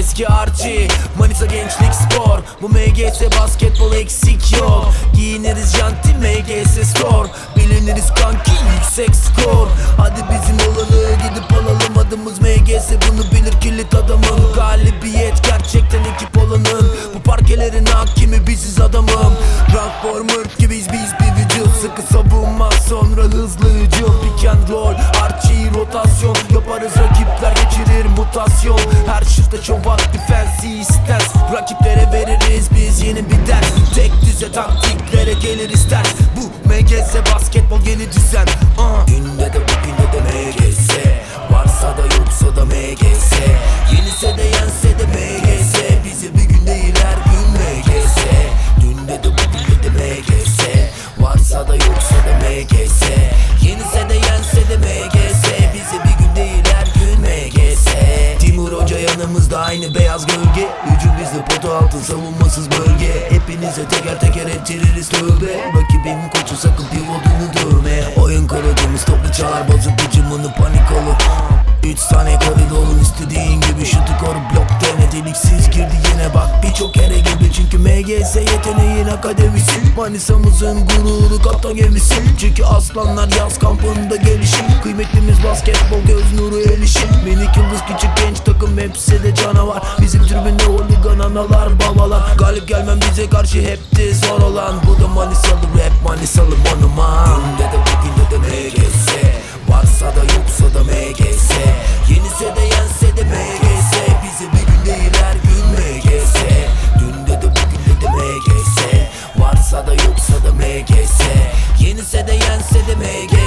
eski harcı Manisa gençlik spor. Bu MGS basketbol eksik yok. Giyiniriz janti MGS store Biliniriz kanki yüksek skor. Hadi bizim olanı gidip alalım Adımız MGS bunu bilir kilit adamın Galibiyet gerçekten ekip olanın Bu parkelerin hakimi biziz adamım. Rank former gibiyiz biz bir vücut Sıkı savunma. Sonra hızlı hücum Pick and roll rotasyon. Yaparız rakipler geçirir mutasyon. Her çok vakti fancy stance. Rakiplere veririz biz yeni bir ders Tek düze taktiklere gelir ister. Bu MGS basketbol yeni düzen. Uh. Günde de bugünde de MGS Varsa da yoksa da MGS Yenise de yense de MGS Bizi bir gün değil her gölge Hücum bizde potu altın savunmasız bölge. Hepinize teker teker ettiririz tövbe. Rakibin koçu sakın pivotunu dövme. Oyun korodumuz toplu çalar bozuk hücumunu panik olur. 3 saniye koridorun istediğin gibi şutu kor blok dene Deliksiz girdi yine bak birçok yere gibi Çünkü MGS yeteneğin akademisi. Manisa'mızın gururu kaptan gemisi. Çünkü aslanlar yaz kampında gelişim Kıymetlimiz basketbol göz nuru erişim Minik yıldız küçük genç takım hepsi de canavar. Bizim tribünde holigan analar babalar. Galip gelmem bize karşı hepti zor olan. Bu da Manisalı rap Manisalı monuman Günde de bugünde de MGS Varsa da yoksa da MGS Yenise de yense de MGS Bizi bir gün değil her gün MGS Dünde de bugünde de MGS Varsa da yoksa da MGS Yenise de yense de MGS